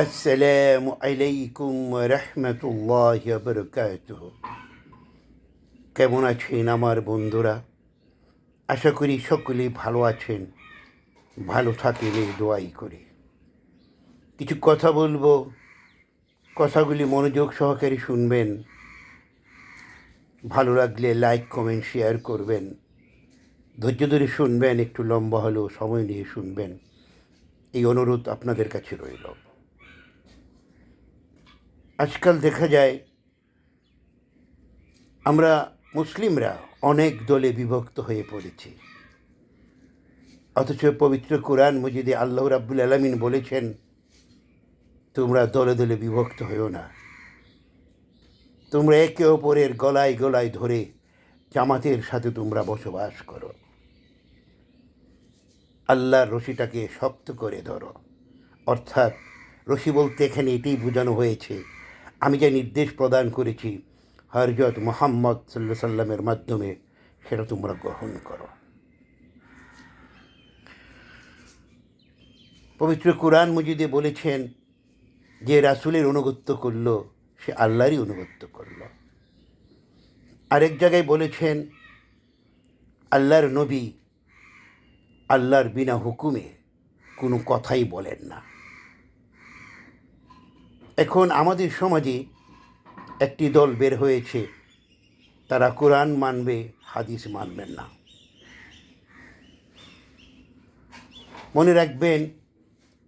আসসালামু আলাইকুম রহমতুল্লাহ বরকাতুহ কেমন আছেন আমার বন্ধুরা? আশা করি সকলেই ভালো আছেন। ভালো থাকেন এই দোয়াই করে। কিছু কথা বলব। কথাগুলি মনোযোগ সহকারে শুনবেন। ভালো লাগলে লাইক, কমেন্ট, শেয়ার করবেন। ধৈর্য ধরে শুনবেন, একটু লম্বা হলেও সময় নিয়ে শুনবেন। এই অনুরোধ আপনাদের কাছে রইল। আজকাল দেখা যায় আমরা মুসলিমরা অনেক দলে বিভক্ত হয়ে পড়েছি। অথচ পবিত্র কোরআন মজিদে আল্লাহ রাব্বুল আলমিন বলেছেন, তোমরা দলে দলে বিভক্ত হয়েও না। তোমরা একে অপরের গলায় গলায় ধরে জামাতের সাথে তোমরা বসবাস করো। আল্লাহর রশিটাকে শক্ত করে ধরো। অর্থাৎ রশি বলতে এখানে এটাই বোঝানো হয়েছে আমি যে নির্দেশ প্রদান করেছি হরজত মোহাম্মদ সাল্লা সাল্লামের মাধ্যমে, সেটা তোমরা গ্রহণ করো। পবিত্র কোরআন মজিদে বলেছেন, যে রাসুলের অনুগত্য করল, সে আল্লাহরই অনুগত্য করল। আরেক জায়গায় বলেছেন, আল্লাহর নবী আল্লাহর বিনা হুকুমে কোনো কথাই বলেন না। এখন আমাদের সমাজে একটি দল বের হয়েছে, তারা কোরআন মানবে, হাদিস মানবেন না। মনে রাখবেন,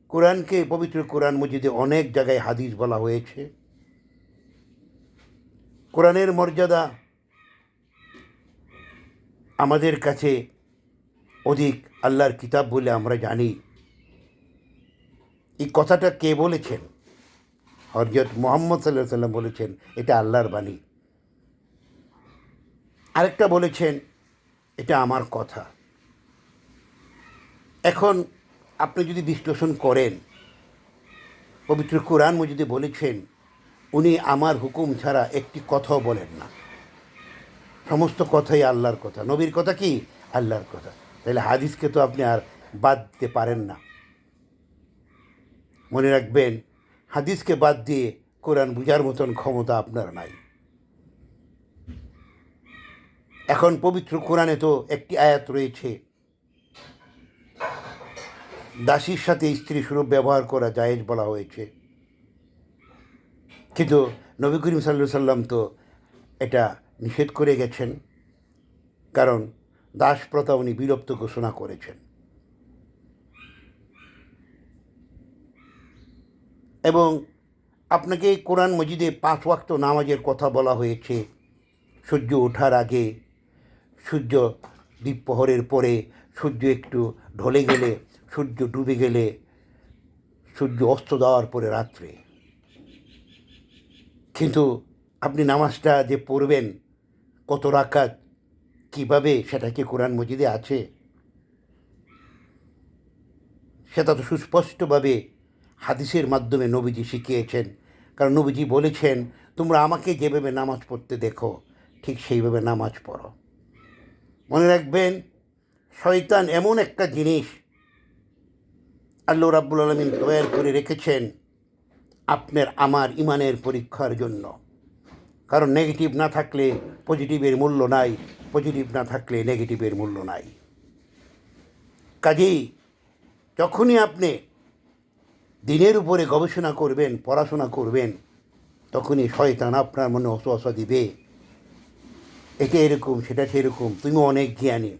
কোরআনকে পবিত্র কোরআন মজিদে অনেক জায়গায় হাদিস বলা হয়েছে। কোরআনের মর্যাদা আমাদের কাছে অধিক আল্লাহর কিতাব বলে আমরা জানি। এই কথাটা কে বলেছেন? হরজত মোহাম্মদ সাল্লাহ সাল্লাম বলেছেন, এটা আল্লাহর বাণী। আরেকটা বলেছেন, এটা আমার কথা। এখন আপনি যদি বিশ্লেষণ করেন, পবিত্র কোরআন মজিদে বলেছেন, উনি আমার হুকুম ছাড়া একটি কথাও বলেন না। সমস্ত কথাই আল্লাহর কথা। নবীর কথা কি? আল্লাহর কথা। তাহলে হাদিসকে তো আপনি আর বাদ দিতে পারেন না। মনে রাখবেন হাদিসকে বাদ দিয়ে কোরআন বুঝার মতন ক্ষমতা আপনার নাই। এখন পবিত্র কোরআনে তো একটি আয়াত রয়েছে। দাসীর সাথে স্ত্রী স্বরূপ ব্যবহার করা জায়েজ বলা হয়েছে। কিন্তু নবী করিম সাল্লু সাল্লাম তো এটা নিষেধ করে গেছেন। কারণ দাস প্রথা উনি বিলুপ্ত ঘোষণা করেছেন। এবং আপনাকে কোরআন মজিদে পাঁচ ওয়াক্ত নামাজের কথা বলা হয়েছে। সূর্য ওঠার আগে, সূর্য দ্বীপহরের পরে, সূর্য একটু ঢলে গেলে, সূর্য ডুবে গেলে, সূর্য অস্ত দেওয়ার পরে রাত্রে। কিন্তু আপনি নামাজটা যে পড়বেন, কত রাকাত, কীভাবে সেটা কি কোরআন মজিদে আছে? সেটা তো সুস্পষ্টভাবে হাদিসের মাধ্যমে নবীজি শিখিয়েছেন। কারণ নবীজি বলেছেন, তোমরা আমাকে যেভাবে নামাজ পড়তে দেখো, ঠিক সেইভাবে নামাজ পড়ো। মনে রাখবেন, শয়তান এমন একটা জিনিস আল্লাহ রাব্বুল আলমিন তৈরি করে রেখেছেন আপনার আমার ইমানের পরীক্ষার জন্য। কারণ নেগেটিভ না থাকলে পজিটিভের মূল্য নাই, পজিটিভ না থাকলে নেগেটিভের মূল্য নাই। কাজেই যখনই আপনি দিনের উপরে গবেষণা করবেন, পড়াশোনা করবেন, তখনই শয়তান আপনার মনে অসহসা দিবে। এটা এরকম, সেটা সেরকম। তুমি অনেক জ্ঞানী।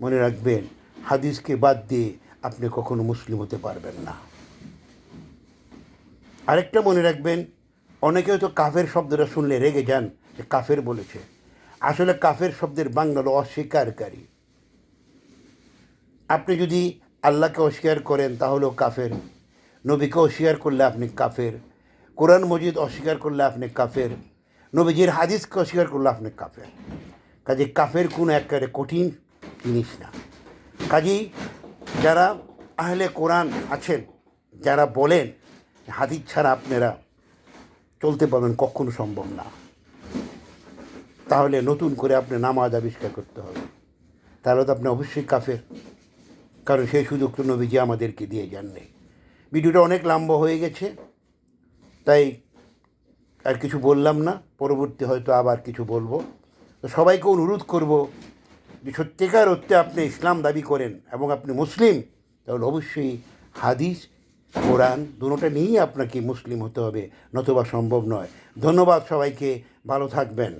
মনে রাখবেন, হাদিসকে বাদ দিয়ে আপনি কখনো মুসলিম হতে পারবেন না। আরেকটা মনে রাখবেন, অনেকে হয়তো কাফের শব্দটা শুনলে রেগে যান, যে কাফের বলেছে। আসলে কাফের শব্দের বাংলা হলো অস্বীকারী। আপনি যদি আল্লাহকে অস্বীকার করেন, তাহলেও কাফের নবীকে অস্বীকার করলে আপনি কাফের। কোরআন মজিদ অস্বীকার করলে আপনি কাফের। নবীজির হাদিসকে অস্বীকার করলে আপনি কাফের। কাজে কাফের কোনো একেবারে কঠিন জিনিস না। কাজেই যারা আহলে কোরআন আছেন, যারা বলেন, হাদিস ছাড়া আপনারা চলতে পারবেন কখনো সম্ভব না। তাহলে নতুন করে আপনি নামাজ আবিষ্কার করতে হবে। তাহলে তো আপনি অবশ্যই কাফের। কারণ সেই সুযোগ তো নবীজি আমাদেরকে দিয়ে যান নেই ভিডিওটা অনেক লম্বা হয়ে গেছে, তাই আর কিছু বললাম না, পরবর্তী হয়তো আবার কিছু বলব। তো সবাইকে অনুরোধ করব যে সত্যিকার অর্থে আপনি ইসলাম দাবি করেন এবং আপনি মুসলিম, তাহলে অবশ্যই হাদিস, কোরআন দুটোটা নিয়েই আপনাকে মুসলিম হতে হবে, নতুবা সম্ভব নয়। ধন্যবাদ সবাইকে, ভালো থাকবেন।